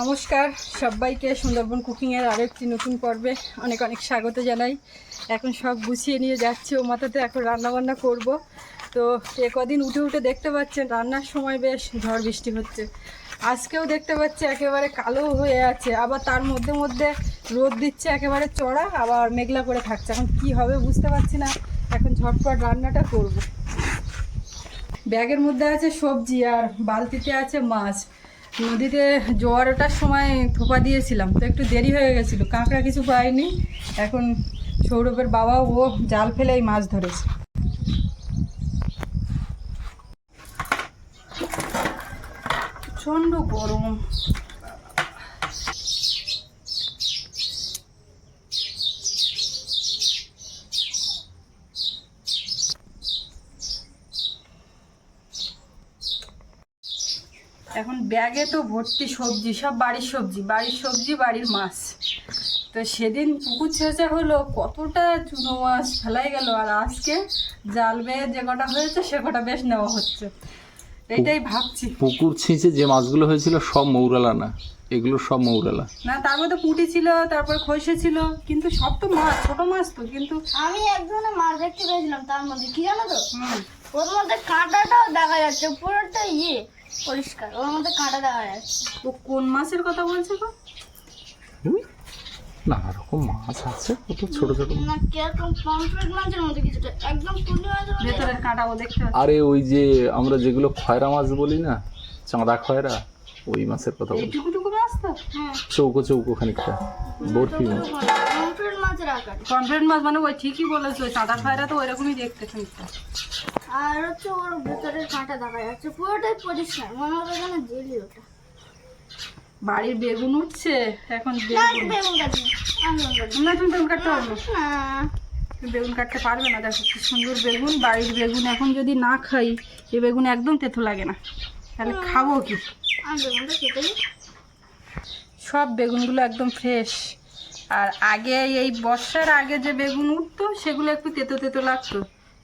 নমস্কার, সবাইকে সুন্দরবন কুকিংয়ের আরও একটি নতুন পর্বে অনেক অনেক স্বাগত জানাই। এখন সব গুছিয়ে নিয়ে যাচ্ছি ও মাথাতে এখন রান্নাবান্না করব। তো এ কদিন উঠে উঠে দেখতে পাচ্ছেন, রান্নার সময় বেশ ঝড় বৃষ্টি হচ্ছে। আজকেও দেখতে পাচ্ছি একেবারে কালো হয়ে আছে, আবার তার মধ্যে মধ্যে রোদ দিচ্ছে একেবারে চড়া, আবার মেঘলা করে থাকছে। এখন কি হবে বুঝতে পারছি না, এখন ঝটপট রান্নাটা করব। ব্যাগের মধ্যে আছে সবজি আর বালতিতে আছে মাছ। নদীতে জোয়ার ওঠার সময় থোপা দিয়েছিলাম, তো একটু দেরি হয়ে গেছিল, কাঁকড়া কিছু পাইনি। এখন সৌরভের বাবা ও জাল ফেলে এই মাছ ধরেছে। প্রচণ্ড গরম এখন ব্যাগে তো ভর্তি সবজি সব বাড়ির সবজি বাড়ির সবজি বাড়ির মাছ। তো সেদিন পুকুর ছেঁচা হলো কতটা চুনো মাছ ফেলাই গেল আর আজকে জাল বেয়ে যে কটা হয়েছে সে কটা বেশ নেওয়া হচ্ছে। এইটাই ভাবছি। পুকুর ছেঁচে যে মাছগুলো হয়েছিল সব মৌরালা না? এগুলো সব মৌরালা? না তার মধ্যে পুঁটি ছিল তারপর খসে ছিল কিন্তু সব তো মাছ ছোট মাছ তো কিন্তু আমি একজনের মাছ দেখতে পেয়েছিলাম তার মধ্যে কি জানো তো? ওর মধ্যে কাঁটাটাও দেখা যাচ্ছে পুরোটা ইয়ে। পরিষ্কার ওর মধ্যে কাঁটা দেখা যাচ্ছে ও কোন মাছের কথা বলছে গো? ওই নানা রকম মাছ আছে কত ছোট ছোট না কীরকম পমফ্রেট মাছের মধ্যে কিছুটা একদম পুঁটি মাছের ভেতরের কাঁটা দেখতে পাচ্ছি। আরে ওই যে আমরা যেগুলো খয়রা মাছ বলি না চাঁদা খয়রা ওই মাছের কথা বলছি। এইটুকুটুকু মাছ তো? হ্যাঁ। চৌকো চৌকো খানিকটা বরফি মাছ। পমফ্রেট মাছের আকার। কনফিডেন্ট মাছ মানে ওই ঠিকই বলেছ ওই চাঁদা খয়রা তো ওইরকমই দেখতে খানিকটা আর হচ্ছে ওর ভেতরের কাঁটা দেখা যাচ্ছে। পুরোটাই পরিষ্কার। মনে হতো যেন জেলি ওটা। বাড়ির বেগুন উঠছে? এখন বেগুন। না। তুমি বেগুন কাটতে পারবে বেগুন কাটতে পারবে না। দেখো কি সুন্দর বেগুন। বাড়ির বেগুন এখন যদি না খাই এই বেগুন একদম তেতো লাগে না। তাহলে খাব কি? সব বেগুনগুলো একদম ফ্রেশ আর আগে এই বর্ষার আগে যে বেগুন উঠতো সেগুলো একটু তেতো তেতো লাগতো।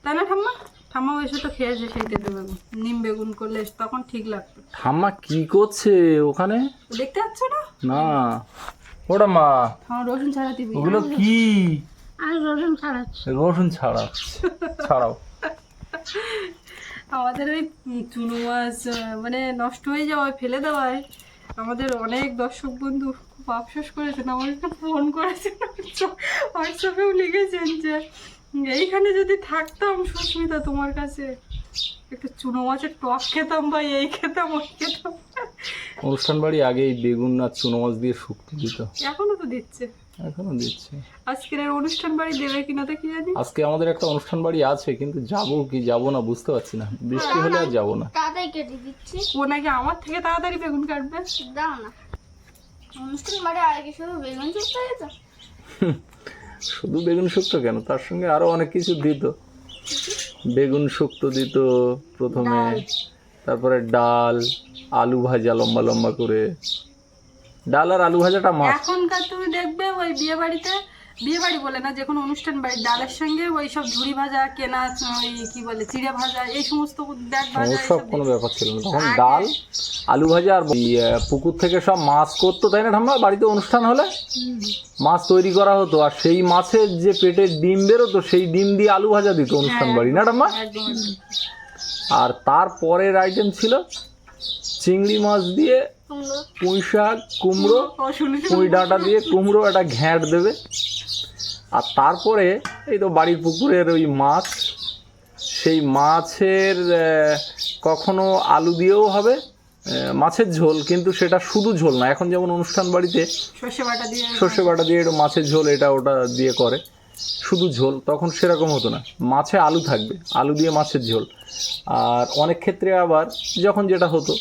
তাই না ঠাম্মা? ঠাম্মাও এসে তো খেয়েছে সেই তেতো বেগুন নিম বেগুন করলে তখন ঠিক লাগতো। ঠাম্মা কি করছে ওখানে? দেখতে পাচ্ছ না? না। ওটা মা। আমার রসুন ছাড়া দিবি ওগুলো কি? আমি রসুন ছাড়াচ্ছি। রসুন ছাড়া ছাড়াও। আমাদের ওই চুনো মাছ মানে নষ্ট হয়ে যাওয়ায় ফেলে দেওয়ায় আমাদের অনেক দর্শক বন্ধু খুব আফসোস করেছেন। আমাকে ফোন করেছেন। হোয়াটসঅ্যাপেও লিখেছেন যে এইখানে যদি থাকতাম সুস্মিতা তোমার কাছে একটু চুনো মাছের টক খেতাম বা এই খেতাম ওই খেতাম। অনুষ্ঠান বাড়ি আগে এই বেগুন আর চুনো মাছ দিয়ে শুক্তি দিত। এখনও তো দিচ্ছে। এখনও দিচ্ছে। আজকের এই অনুষ্ঠান বাড়ি দেবে কিনা তো কি জানি? আজকে আমাদের একটা অনুষ্ঠান বাড়ি আছে কিন্তু যাব কি যাব না বুঝতে পারছি না। বৃষ্টি হলে আর যাব না। তাড়াতাড়ি কেটে দিচ্ছি। ও নাকি আমার থেকে তাড়াতাড়ি বেগুন কাটবে? দাও না। অনুষ্ঠান মানে আগে শুধু বেগুন চুপ হয়ে শুধু বেগুন শুক্ত কেন? তার সঙ্গে আরও অনেক কিছু দিত। বেগুন শুক্ত দিত প্রথমে তারপরে ডাল আলু ভাজা লম্বা লম্বা করে। ডাল আর আলু ভাজাটা মাছ এখনকার তুমি দেখবে ওই বিয়ে বাড়িতে বিয়ে বাড়ি বলে না যে কোনো অনুষ্ঠান বাড়ি ডালের সঙ্গে ওই সব ঝুড়ি ভাজা কেনা ওই কি বলে চিড়ে ভাজা এই সমস্ত ব্যাগ ভাজা সব কোনো ব্যাপার ছিল না। তখন ডাল আলু ভাজা আর পুকুর থেকে সব মাছ করতো তাই না ঠাম্মা? বাড়িতে অনুষ্ঠান হলে? মাছ তৈরি করা হতো আর সেই মাছের যে পেটে ডিম বেরোতো সেই ডিম দিয়ে আলু ভাজা দিত অনুষ্ঠান বাড়ি না ঠাম্মা। আর তারপরের আইটেম ছিল চিংড়ি মাছ দিয়ে পুঁই শাক কুমড়ো পুঁই ডাঁটা দিয়ে কুমড়ো একটা ঘ্যাঁট দেবে। আর তারপরে এই তো বাড়ির পুকুরের ওই মাছ সেই মাছের কখনো আলু দিয়েও হবে মাছের ঝোল কিন্তু সেটা শুধু ঝোল না এখন যেমন অনুষ্ঠান বাড়িতে সর্ষে বাটা দিয়ে সর্ষে বাটা দিয়ে একটু মাছের ঝোল এটা ওটা দিয়ে করে শুধু ঝোল তখন সেরকম হতো না মাছে আলু থাকবে আলু দিয়ে মাছের ঝোল আর অনেক ক্ষেত্রে আবার যখন যেটা হতো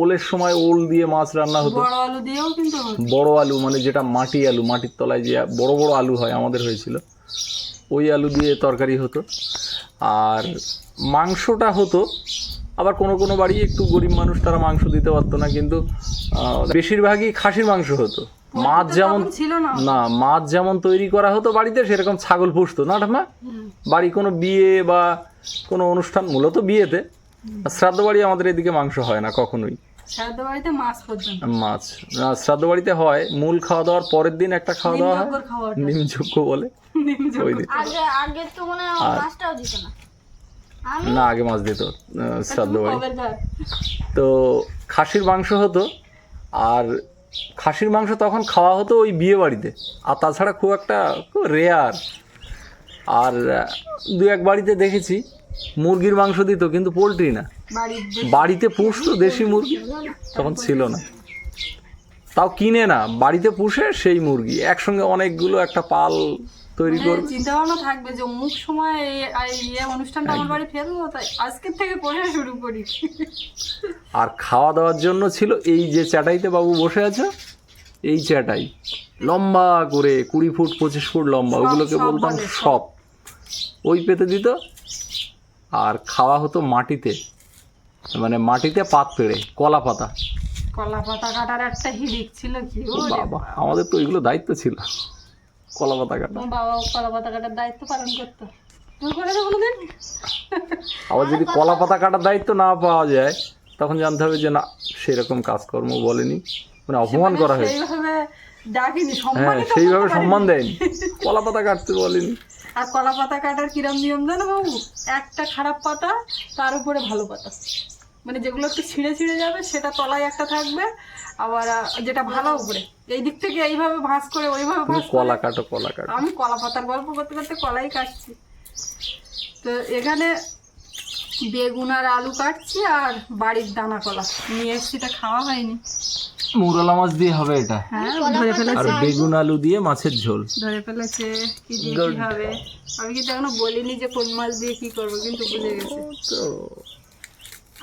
ওলের সময় ওল দিয়ে মাছ রান্না হতো। বড় আলু দিয়েও কিন্তু বড় আলু মানে যেটা মাটি আলু মাটির তলায় যে বড় বড় আলু হয় আমাদের হয়েছিল ওই আলু দিয়ে তরকারি হতো। আর মাংসটা হতো আবার কোনো কোনো বাড়ি একটু গরিব মানুষ তারা মাংস দিতে পারতো না কিন্তু বেশিরভাগই খাসির মাংস হতো। মাছ যেমন ছিল না। মাছ যেমন তৈরি করা হতো বাড়িতে সেরকম ছাগল পুষতো না ঠাম্মা? বাড়ি কোনো বিয়ে বা কোনো অনুষ্ঠান মূলত বিয়েতে। শ্রাদ্ধ বাড়ি আমাদের এদিকে মাংস হয় না কখনোই। শ্রাদ্ধ বাড়িতে মাছ পর্যন্ত। মাছ। শ্রাদ্ধ বাড়িতে হয় মূল খাওয়া দাওয়ার পরের দিন একটা খাওয়া দাওয়া হয়। নিমযজ্ঞ বলে। ওই দিন। আগে আগে তো মনে মাছটাও দিত না। না আগে মাছ দিত শ্রাদ্ধ বাড়ি তো খাসির মাংস হতো আর খাসির মাংস তখন খাওয়া হতো ওই বিয়ে বাড়িতে আর তাছাড়া খুব একটা রেয়ার আর দু এক বাড়িতে দেখেছি মুরগির মাংস দিত কিন্তু পোলট্রি না। বাড়িতে পুষতো দেশি মুরগি তখন ছিল না। তাও কিনে না বাড়িতে পুষে সেই মুরগি একসঙ্গে অনেকগুলো একটা পাল তৈরি মানে করবে। চিন্তা ভাবনা থাকবে যে অমুক সময় এই- ইয়ে অনুষ্ঠানটা আমার বাড়ি ফেলব তাই আজকের থেকে পড়ে শুরু করি। আর খাওয়া দাওয়ার জন্য ছিল এই যে চাটাইতে বাবু বসে আছে এই চাটাই। লম্বা করে কুড়ি ফুট পঁচিশ ফুট লম্বা ওগুলোকে বলতাম সব। ওই পেতে দিত। আর খাওয়া হতো মাটিতে। মানে মাটিতে পাত পেড়ে কলা পাতা। কলা পাতা কাটার একটা হিড়িক ছিল কি বাবা আমাদের তো ওইগুলো দায়িত্ব ছিল। কলা পাতা কাটা। বাবা কলা পাতা কাটার দায়িত্ব পালন করতো। আবার যদি কলা পাতা কাটার দায়িত্ব না পাওয়া যায় তখন জানতে হবে যে না সেরকম কাজকর্ম বলেনি। মানে অপমান করা হয়েছে। সেইভাবে হ্যাঁ সেইভাবে সম্মান দেয়নি। কলা পাতা কাটতে বলেনি। আর কলা পাতা কাটার কিরম নিয়ম জানো বাবু? একটা খারাপ পাতা তার উপরে ভালো পাতা। মানে যেগুলো একটু ছিঁড়ে ছিঁড়ে যাবে সেটা তলায় একটা থাকবে আবার যেটা ভালো উপরে। এই দিক থেকে এইভাবে ভাঁজ করে ওইভাবে ভাঁজ কলা কাটো কলা কাটো। আমি কলা পাতার গল্প করতে করতে কলাই কাটছি। তো এখানে বেগুন আর আলু কাটছি আর বাড়ির দানা কলা। নিয়ে এসছি তা খাওয়া হয়নি। মুরালা মাছ দিয়ে হবে এটা। হ্যাঁ আর ফেলেছে। বেগুন আলু দিয়ে মাছের ঝোল। ধরে ফেলেছে কি দিয়ে কি হবে? আমি কিন্তু এখনও বলিনি যে কোন মাছ দিয়ে কি করব কিন্তু বুঝে গেছে। তো।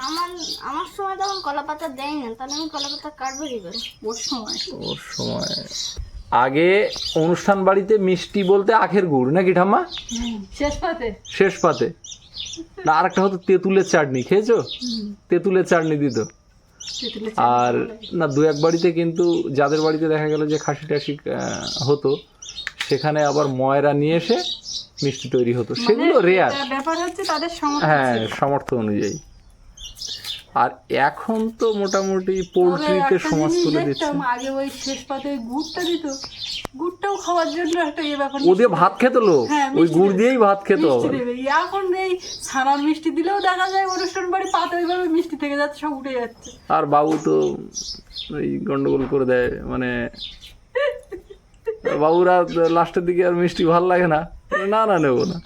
আমার আমার সময় তখন কলা পাতা দেয় না তাহলে আমি কলা পাতা কাটবো কি করে? ওর সময়। ওর সময়। আগে অনুষ্ঠান বাড়িতে মিষ্টি বলতে আখের গুড় নাকি ঠাম্মা? শেষ পাতে। শেষ পাতে। না আরেকটা হতো তেঁতুলের চাটনি খেয়েছো? তেঁতুলের চাটনি দিত। আর না দু এক বাড়িতে কিন্তু যাদের বাড়িতে দেখা গেল যে খাসি টাসি হতো সেখানে আবার ময়রা নিয়ে এসে মিষ্টি তৈরি হতো। সেগুলো রেয়ার ব্যাপার হচ্ছে তাদের হ্যাঁ সামর্থ্য অনুযায়ী। আর এখন তো মোটামুটি পোলট্রিতে সমাজ তুলে দিচ্ছে। আগে ওই শেষ পাতে গুড়টা দিত। গুড়টাও খাওয়ার জন্য একটা ইয়ে ব্যাপার ও দিয়ে ভাত খেত লোক? হ্যাঁ, ওই গুড় দিয়েই ভাত খেত আবার। এখন এই ছানার মিষ্টি দিলেও দেখা যায় অনুষ্ঠান বাড়ি পাতা ওইভাবে মিষ্টি থেকে যাচ্ছে সব উঠে যাচ্ছে। আর বাবু তো ওই গন্ডগোল করে দেয় মানে বাবুরা লাস্টের দিকে আর মিষ্টি ভালো লাগে না। না না নেব না।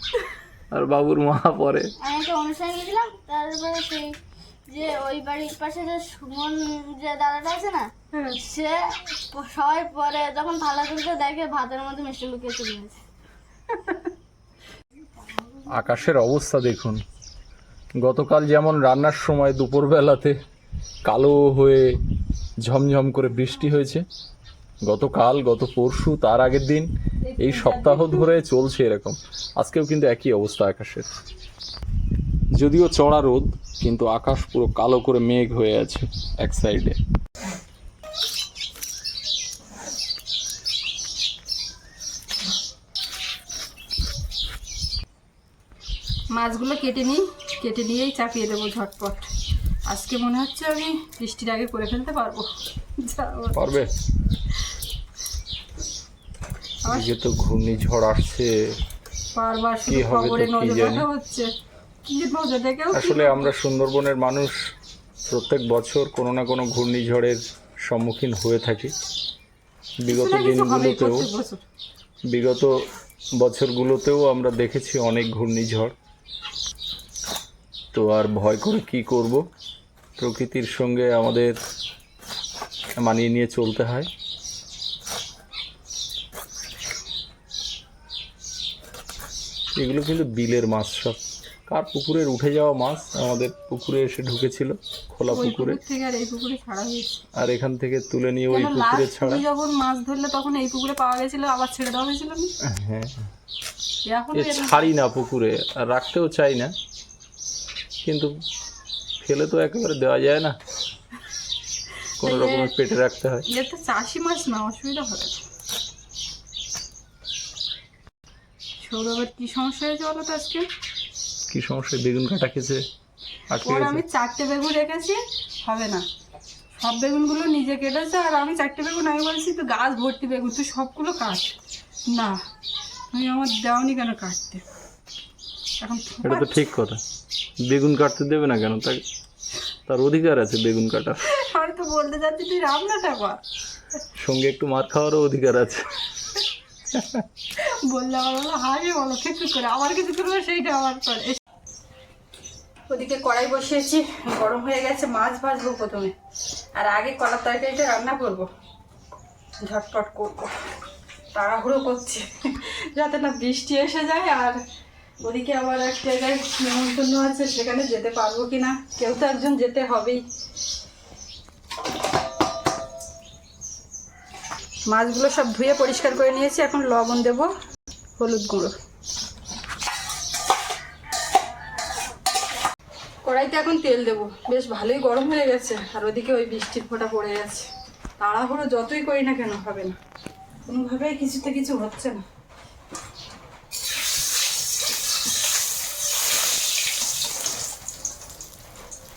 আর বাবুর মা পরে। আমি একটা অনুষ্ঠানে গেছিলাম তারপরে সেই যে ওই বাড়ির পাশে যে সুমন যে দাদাটা আছে না হ্যাঁ। সে সবাই পরে যখন থালা তুলতে দেখে ভাতের মধ্যে মিষ্টি লুকিয়ে চলে গেছে আকাশের অবস্থা দেখুন। গতকাল যেমন রান্নার সময় দুপুরবেলাতে কালো হয়ে ঝমঝম করে বৃষ্টি হয়েছে গতকাল গত পরশু তার আগের দিন এই সপ্তাহ ধরে চলছে এরকম। আজকেও কিন্তু একই অবস্থা আকাশের। যদিও চড়া রোদ কিন্তু আকাশ পুরো কালো করে মেঘ হয়ে আছে এক সাইডে মাছগুলো কেটে নিই কেটে নিয়েই চাপিয়ে দেবো ঝটপট। আজকে মনে হচ্ছে আমি বৃষ্টির আগে করে ফেলতে পারব। পারবে? তো ঘূর্ণিঝড় আসছে। বারবার শুধু খবরে নজর রাখা হচ্ছে। আসলে আমরা সুন্দরবনের মানুষ প্রত্যেক বছর কোনো না কোনো ঘূর্ণিঝড়ের সম্মুখীন হয়ে থাকি। বিগত দিনগুলোতেও বিগত বছরগুলোতেও আমরা দেখেছি অনেক ঘূর্ণিঝড়। তো আর ভয় করে কি করব? প্রকৃতির সঙ্গে আমাদের মানিয়ে নিয়ে চলতে হয়। এগুলো কিন্তু বিলের মাছ সব। কার পুকুরের উঠে যাওয়া মাছ? আমাদের পুকুরে এসে ঢুকেছিল খোলা পুকুরে। আর এখান থেকে তুলে নিয়ে ওই পুকুরে ছাড়া। যখন মাছ ধরলে তখন এই পুকুরে পাওয়া গেছিল আবার ছেড়ে দেওয়া হয়েছিল হ্যাঁ। ছাড়ি না পুকুরে আর রাখতেও চাই না। কিন্তু ফেলে তো একেবারে দেওয়া যায় না। কোনো রকমের পেটে রাখতে হয়। এটা তো চাষি মাছ না অসুবিধা হবে সৌরভের কি সমস্যা হয়েছে বলো তো আজকে? কি সমস্যা? বেগুন কাটা খেয়েছে? ওর আমি চারটে বেগুন রেখেছি হবে না। সব বেগুনগুলো নিজে কেটেছে আর আমি চারটে বেগুন আমি বলছি তো গাছ ভর্তি বেগুন তুই সবগুলো কাট। না তুমি আমার দেওনি কেন কাটতে? এখন এটা তো ঠিক কথা। বেগুন কাটতে দেবে না কেন? তাকে তার অধিকার আছে বেগুন কাটার। আমি তো বলতে যাচ্ছি তুই রান্নাটা কর। সঙ্গে একটু মার খাওয়ারও অধিকার আছে। বললে আমার বলো হাসি বলো, কিছু করে, আমার কিছু করবে সেইটা আমার করে। ওদিকে কড়াই বসিয়েছি, গরম হয়ে গেছে, মাছ ভাজবো প্রথমে। আর আগে কলার তরকারিটা রান্না করব। ঝটপট করব। তাড়াহুড়ো করছি, যাতে না বৃষ্টি এসে যায়, আর ওদিকে আবার এক জায়গায় নেমন্তন্ন আছে, সেখানে যেতে পারব কি না কেউ তো একজন যেতে হবেই। মাছগুলো সব ধুয়ে পরিষ্কার করে নিয়েছি। এখন লবণ দেব, হলুদ গুঁড়ো। কড়াইতে এখন তেল দেব। বেশ ভালোই গরম হয়ে গেছে, আর ওদিকে ওই বৃষ্টির ফোঁটা পড়ে গেছে। তাড়াহুড়ো যতই করি না কেন, হবে না। কোনোভাবেই কিছুতে কিছু হচ্ছে না।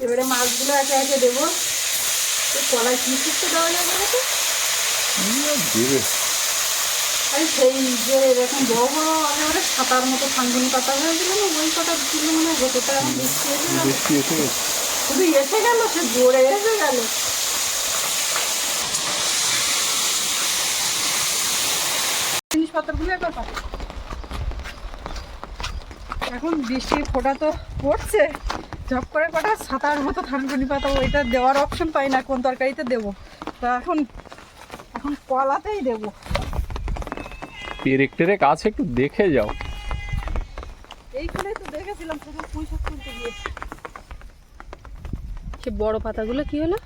এবারে মাছগুলো একে একে দেবো। তো কলাই কি কিছু দেওয়া যাবে তো? দেবে আরে সেই যে এরকম বড় বড় একেবারে ছাতার মতো থানগুনি পাতা হয়েছিল না ওই পাতা দিলে মনে হয় গোটা এখন বৃষ্টি এসে গেল। বৃষ্টি এসে গেছে। শুধু এসে গেল সে জোরে এসে গেল। জিনিসপত্রগুলো একবার পাঠাও। এখন বৃষ্টির ফোঁটা তো পড়ছে। ঝপ করে কটা সাঁতার মতো থানকুনি পাতা ওইটা দেওয়ার অপশন পাই না কোন তরকারিতে দেবো। তা এখন এখন কলাতেই দেবো। পেরেক টেরেক আছে একটু দেখে যাও। এইখানেই তো দেখেছিলাম সেখানে পুঁই শাক তুলতে গিয়ে। সে বড় পাতাগুলো কি হলো?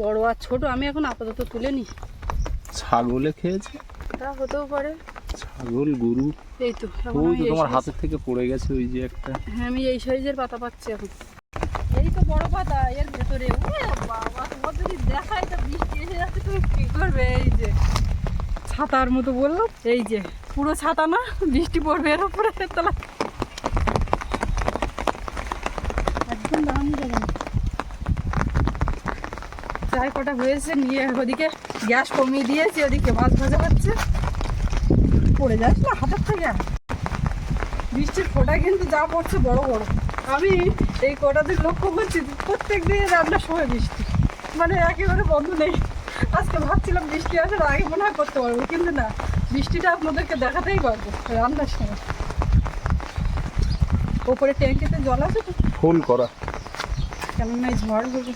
বড় আর ছোট আমি এখন আপাতত তুলে নি ছাগলে খেয়েছে? তা হতেও পারে। ছাগল গরু? এই তো ওই তো তোমার হাতের থেকে পড়ে গেছে ওই যে একটা। হ্যাঁ আমি এই সাইজের পাতা পাচ্ছি এখন। এই তো বড় পাতা এর ভেতরে। ওরে বাবা তোমার যদি দেখায় তো করবে? এই যে ছাতার মতো বলল। এই যে পুরো ছাতা না, বৃষ্টি পড়বে এর উপরে। তোলা একদম কটা হয়েছে, নিয়ে ওদিকে গ্যাস কমিয়ে দিয়েছি, ওদিকে মাছ ভাজা হচ্ছে। পড়ে যাস না, হাতের থেকে। বৃষ্টির ফোঁটা কিন্তু যা পড়ছে, বড় বড়। আমি এই কটা দিন লক্ষ্য করছি, প্রত্যেক দিন রান্নার সময় বৃষ্টি। মানে একেবারে বন্ধ নেই। আজকে ভাবছিলাম বৃষ্টি আসার আগে মনে হয় করতে পারব কিন্তু না বৃষ্টিটা আপনাদেরকে দেখাতেই পারব রান্নার সময় ওপরে ট্যাঙ্কিতে জল আছে তো? ফুল করা। কেমন নাই ঝড় হবে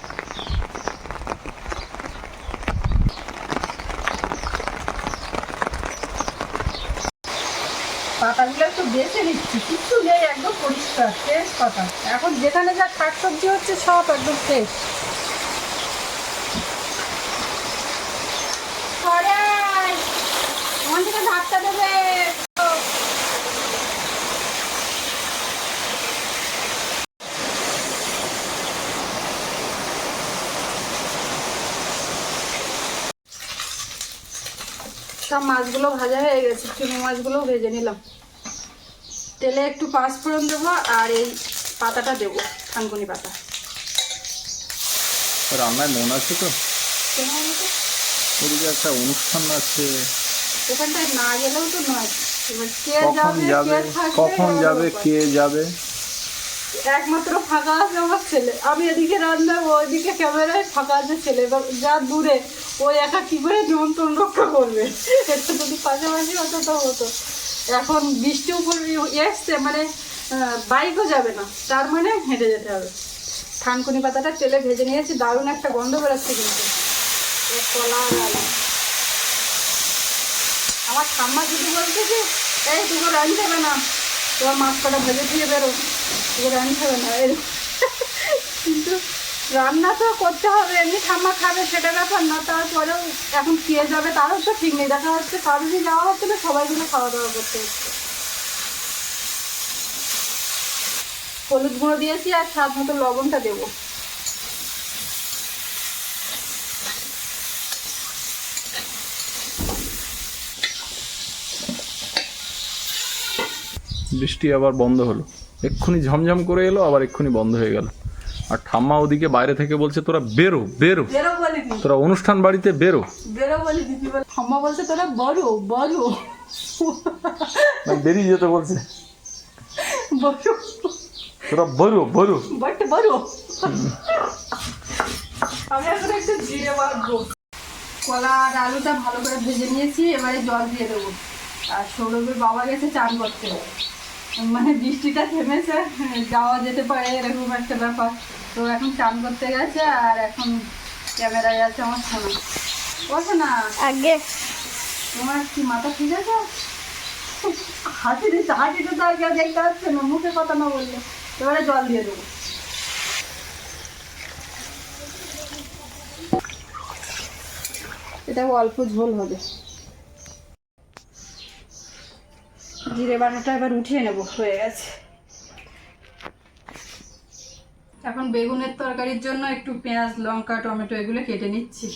পাতাগুলো একটু বেছে নিচ্ছি কিচ্ছু নেই একদম পরিষ্কার ফ্রেশ পাতা। এখন যেখানে যা শাক সবজি হচ্ছে সব একদম ফ্রেশ ওখান থেকে ধাক্কা দেবে। সব মাছগুলো ভাজা হয়ে গেছে। চুনো মাছগুলোও ভেজে নিলাম। তেলে একটু পাঁচফোড়ন দেবো আর এই পাতাটা দেবো থানকুনি পাতা। রান্নায় মন আছে তো? একটা অনুষ্ঠান আছে। ওখানটায় না গেলেও তো নয়। কখন যাবে যাবে কে থাকবে কখন যাবে কে যাবে? একমাত্র ফাঁকা আছে আমার ছেলে। আমি এদিকে রান্না ওইদিকে ক্যামেরায় ফাঁকা আছে ছেলে। এবার যা দূরে ওই একা কি করে নিমন্ত্রণ রক্ষা করবে? একটু যদি পাশাপাশি হতো তো হতো। এখন বৃষ্টি উপর এসছে মানে বাইকও যাবে না। তার মানে হেঁটে যেতে হবে। থানকুনি পাতাটা তেলে ভেজে নিয়েছি। দারুণ একটা গন্ধ বেরোচ্ছে কিন্তু। কলা। আমার ঠাম্মা যদি বলছে যে, এই, তুই রান যাবে না। তোমার মাছ ভেজে দিয়ে বেরো। তুই রান খাবে না। এরকম। কিন্তু রান্না তো করতে হবে, এমনি ঠাম্মা খাবে, সেটা ব্যাপার না। তারপরেও এখন খেয়ে যাবে তারও তো ঠিক নেই। দেখা যাচ্ছে কারোরই যাওয়া হচ্ছে না, সবাই মিলে খাওয়া দাওয়া করতে হচ্ছে। হলুদ গুঁড়ো দিয়েছি আর স্বাদ মতো লবণটা দেবো। বৃষ্টি আবার বন্ধ হলো। এক্ষুনি ঝমঝম করে এলো আবার এক্ষুনি বন্ধ হয়ে গেল। আর ঠাম্মা ওদিকে বাইরে থেকে বলছে তোরা বেরো বেরো। তোরা অনুষ্ঠান বাড়িতে বেরো। বেরো বলি দিদি বলে। আম্মা বলছে তোরা বড় বড়। বেরিয়ে যেতে বলছে। তোরা বাট বড়। আমি এখন একটু জিরে বাঁধবো কলা আর আলুটা ভালো করে ভেজে নিয়েছি এবারে জল দিয়ে দেবো। আর সৌরভের বাবা গেছে চান করতে। মানে বৃষ্টিটা থেমেছে যাওয়া যেতে পারে এরকম একটা ব্যাপার। তো এখন চান করতে গেছে আর এখন ক্যামেরায় আছে আমার সোনা। বসে না আগে। তোমার কি মাথা ঠিক আছে? হাসি দিচ্ছে হাসিটা তো আর কেউ দেখতে পাচ্ছে না মুখে কথা না বললে। এবারে জল দিয়ে দেবো। এটা অল্প ঝোল হবে। জিরে বাটাটা এবার উঠিয়ে নেব হয়ে গেছে। এখন বেগুনের তরকারির জন্য একটু পেঁয়াজ লঙ্কা টমেটো এগুলো কেটে নিচ্ছি।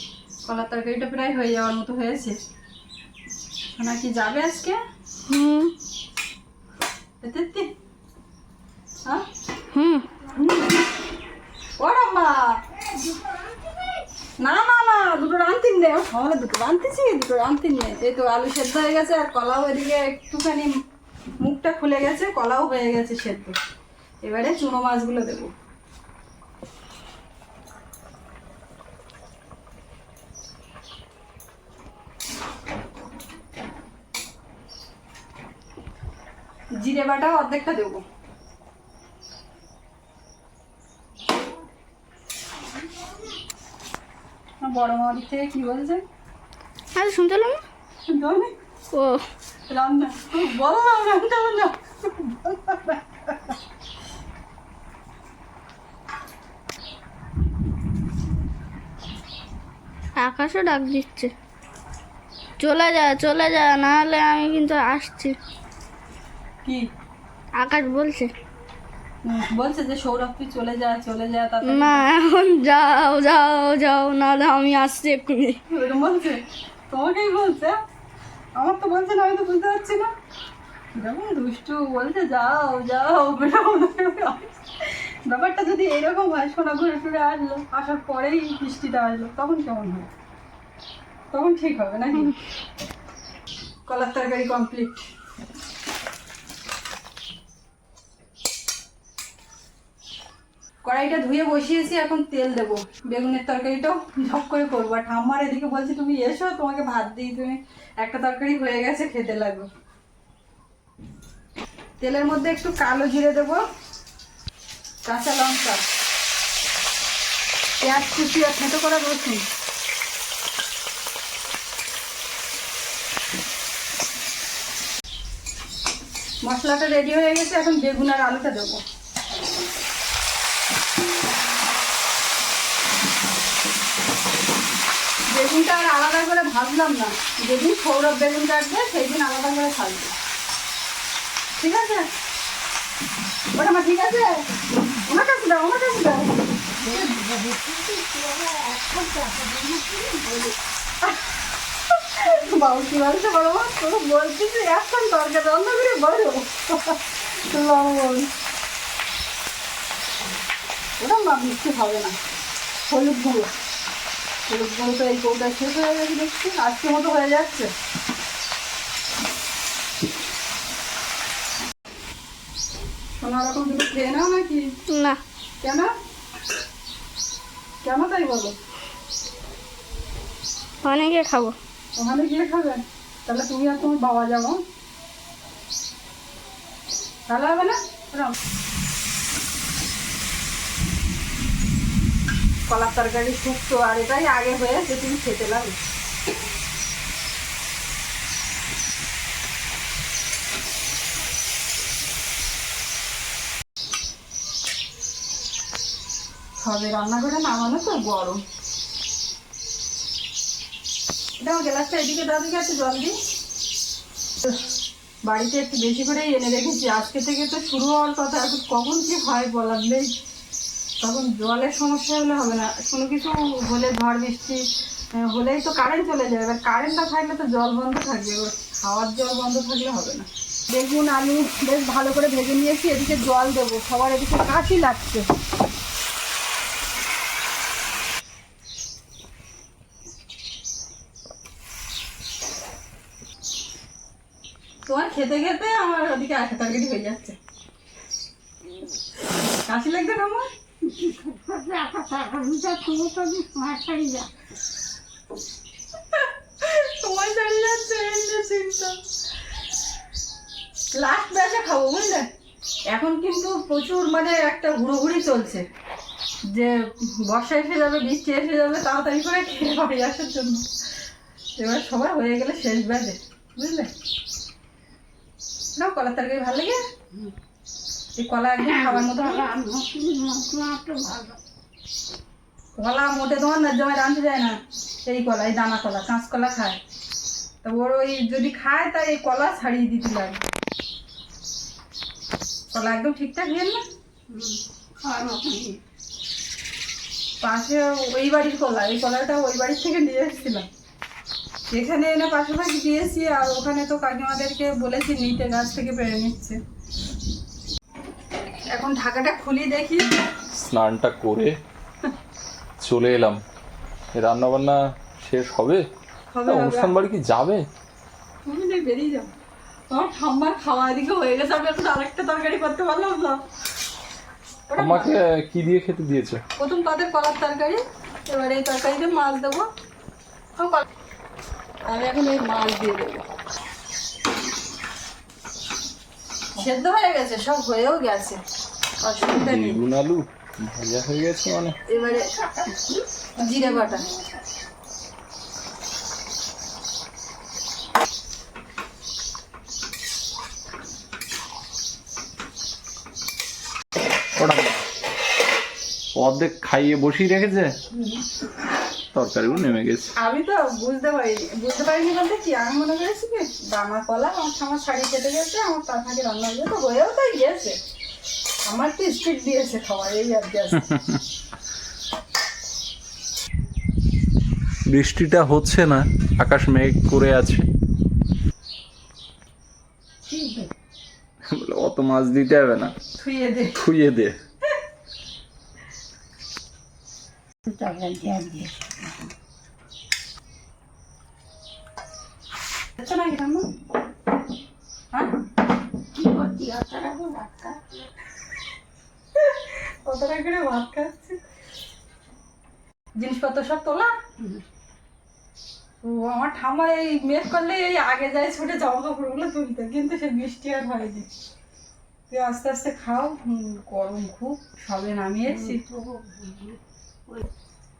কলার তরকারিটা প্রায় হয়ে যাওয়ার মতো হয়েছে। সোনা কি যাবে আজকে? হুম এতে তে? হ্যাঁ হুম ওরা মা না না না দুটো রান্তিন নে সকালে দুটো রান্তিছি দুটো রান্তিন নে এই তো আলু সেদ্ধ হয়ে গেছে, আর কলাও এদিকে একটুখানি মুখটা খুলে গেছে, কলাও হয়ে গেছে সেদ্ধ। এবারে চুনো মাছগুলো দেবো। জিরে বাটাও অর্ধেকটা দেবো। বড় মামার দিক থেকে কি বলছে? আরে শুনতে না। ও। রান্না। বলো না রান্না বান্না আকাশও ডাক দিচ্ছে। চলে যা চলে যা নাহলে আমি কিন্তু আসছি। কি? আকাশ বলছে। বলছে যে সৌরভ তুই চলে যা চলে যা তাতে না এখন যাও যাও যাও না হলে আমি আসছি এক্ষুনি। বলছে। তোমাকেই বলছে? আমার তো বলছে না আমি তো বুঝতে পারছি না। যেমন দুষ্টু বলছে যাও যাও ব্যাপারটা যদি এরকম হয় সোনা ঘুরে টুরে আসলো আসার পরেই বৃষ্টিটা আসলো তখন কেমন হয়? তখন ঠিক হবে নাকি? কলার তরকারি কমপ্লিট কড়াইটা ধুয়ে বসিয়েছি, এখন তেল দেবো। বেগুনের তরকারিটাও ঝপ করে করব। আর ঠাম্মার এদিকে বলছি, তুমি এসো, তোমাকে ভাত দিই, তুমি একটা তরকারি হয়ে গেছে, খেতে লাগবে। তেলের মধ্যে একটু কালো জিরে দেবো, কাঁচা লঙ্কা, পেঁয়াজ কুচি আর থেঁতো করা রসুন। মশলাটা রেডি হয়ে গেছে, এখন বেগুন আর আলুটা দেবো। আর আলাদা করে ভাজলাম না। যেদিন সৌরভ বেগুন কাটবে সেই দিন আলাদা করে ভাজবো। ঠিক আছে? ওটা ঠিক আছে? আমার কাছে দাও আমার কাছে দাও। বলছিস যে করে ওটা হবে না। হলুদ গুঁড়ো। গুঁড়ো তো এই কৌটা শেষ হয়ে গেছে দেখছি আজকে মতো হয়ে যাচ্ছে। কোনো রকম দুটো খেয়ে নাও নাকি? না। কেন? কেন তাই বলো? অনেকে খাব। ওখানে গিয়ে খাবেন তাহলে তুমি আর তোমার বাবা যাব তাহলে হবে না? কলার তরকারি শুক্তো আর এটাই আগে হয়েছে তুমি খেতে লাগে সবে রান্না করে নামানো তো গরম। দাও গ্লাসটা এদিকে দাও একটু জল দিই। বাড়িতে একটু বেশি করেই এনে রেখেছি। আজকে থেকে তো শুরু হওয়ার কথা, এখন কখন কি হয় বলার নেই। তখন জলের সমস্যা হলে হবে না। কোনো কিছু হলে ঝড়, বৃষ্টি হলেই তো কারেন্ট চলে যাবে এবার কারেন্টটা থাকলে তো জল বন্ধ থাকবে। এবার খাওয়ার জল বন্ধ থাকলে হবে না। দেখুন আলু বেশ ভালো করে ভেজে নিয়েছি। এদিকে জল দেবো। সবার এদিকে কাশি লাগছে। তোমার খেতে খেতে আমার ওদিকে আসা টার্গেট হয়ে যাচ্ছে। কাশি লাগবে না আমার? সময় দাঁড়িয়ে যাচ্ছে লাস্ট ব্যাচে খাব বুঝলে? এখন কিন্তু প্রচুর মানে একটা ঘুরোঘুরি চলছে। যে বর্ষা এসে যাবে, বৃষ্টি এসে যাবে, তাড়াতাড়ি করে খেয়ে বাড়ি আসার জন্য। এবার সবার হয়ে গেলে শেষ ব্যাচে বুঝলে? না কলার তরকারি ভালো লাগে এই কলা একদম খাবার মতো কলা মোটে তোমার না জমায় রাঁধতে যায় না। এই কলা এই দানা কলা কাঁচ কলা খায়। তা ওর ওই যদি খায় তাই এই কলা ছাড়িয়ে দিতে লাগে কলা একদম ঠিকঠাক গেল না? পাশে ওই বাড়ির কলা এই কলাটা ওই বাড়ির থেকে নিয়ে এসেছিলাম। এখানে এনে পাশাপাশি দিয়েছি আর ওখানে তো কাকিমাদেরকে বলেছি নিতে গাছ থেকে পেরে নিচ্ছে। এখন ঢাকাটা খুলি দেখি। স্নানটা করে চলে এলাম। রান্না বান্না শেষ হবে। অনুষ্ঠান বাড়ি কি যাবে? বেরিয়ে যাও আমার ঠাম্মার খাওয়া এদিকে হয়ে গেছে আমি এখন আরেকটা তরকারি করতে পারলাম না। আমাকে কি দিয়ে খেতে দিয়েছে? প্রথম তাদের কলার তরকারি এবার এই তরকারিতে মাছ দেবো। আমি এখন এই মাছ দিয়ে দেবো। সেদ্ধ হয়ে গেছে সব হয়েও গেছে। অসুবিধা নেই বেগুন আলু ভাজা হয়ে গেছে মানে। এবারে জিরে বাটা। অর্ধেক খাইয়ে বসিয়ে রেখেছে। তরকারিও নেমে গেছে। আমি তো বুঝতে পারিনি বুঝতে পারিনি বলতে কি আমি মনে করেছি কি দানা কলা আমার শাড়ি কেটে গেছে আমার তার রান্না হয়ে তো হয়েও তাই গেছে। আমার তো দিয়েছে খাওয়া এই বৃষ্টিটা হচ্ছে না আকাশ মেঘ করে আছে। অত মাছ দিতে হবে না। থুয়ে দে। আচ্ছা ঠাম্মা কত টাকা করে ভাত খাচ্ছে? জিনিসপত্র সব তোলা? ও আমার ঠাম্মা এই মেঘ করলে এই আগে যায় ছুটে জামা কাপড়গুলো তুলতে কিন্তু সে বৃষ্টি আর হয়নি। তুই আস্তে আস্তে খাও গরম খুব সবে নামিয়ে এসছি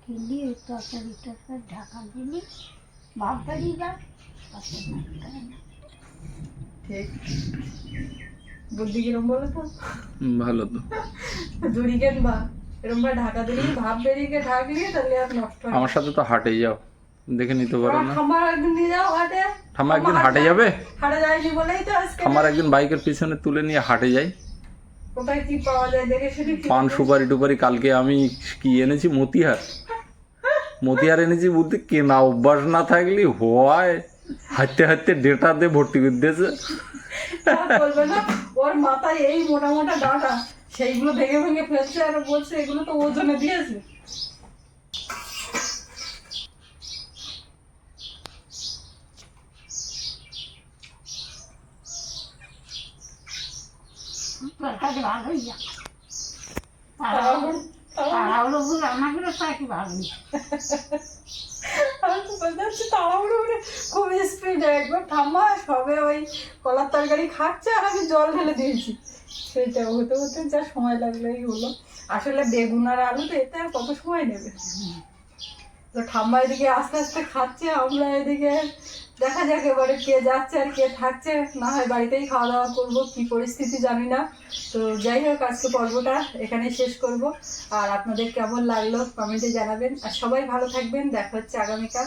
দিলি ওই তরকারিটা ঢাকা দিলি ভাবটা দিয়ে যা ঠিক। বুদ্ধি কিরম বলো তো? ভালো তো। বা এরম ভাবে ঢাকা দিলি ভাব বেরিয়ে ঢাকলি তাহলে আর নষ্ট আমার সাথে তো হাটে যাও। দেখে নিতে পারো না। ঠাম্মা একদিন নিয়ে যাও হাটে। ঠাম্মা একদিন হাটে যাবে? হাটে বলেই তো আজকে আমার একদিন বাইকের পিছনে তুলে নিয়ে হাটে যাই। কোথায় কি পাওয়া যায় দেখে পান সুপারি টুপারি কালকে আমি কি এনেছি? মতিহার। মতিহার এনেছি বলতে কেনা অভ্যাস না থাকলে হয়। হাঁটতে হাঁটতে ডেটা দিয়ে ভর্তি করে দিয়েছে। বলবে না ওর মাথায় এই মোটা মোটা ডাটা সেইগুলো ভেঙে ভেঙে ফেলছে আর বলছে এগুলো তো ওজনে দিয়েছে। ভালোই তাড়াহুড়ো- করে তাকে ভালোই তো বলতে পারছি তাড়াহুড়ো করে খুব স্পিডে একবার ঠাম্মা সবে ওই কলার তরকারি খাচ্ছে আর আমি জল ঢেলে দিয়েছি। সেইটা হতে হতে যা সময় লাগল, এই হলো। আসলে বেগুন আর আলু তো এতে আর কত সময় নেবে? তো ঠাম্মা এদিকে আস্তে আস্তে খাচ্ছে, আমরা এদিকে দেখা যাক এবারে কে যাচ্ছে আর কে থাকছে। না হয় বাড়িতেই খাওয়া দাওয়া করব, কি পরিস্থিতি জানি না। তো যাই হোক, আজকে পর্বটা এখানেই শেষ করব। আর আপনাদের কেমন লাগল কমেন্টে জানাবেন। আর সবাই ভালো থাকবেন, দেখা হচ্ছে আগামীকাল।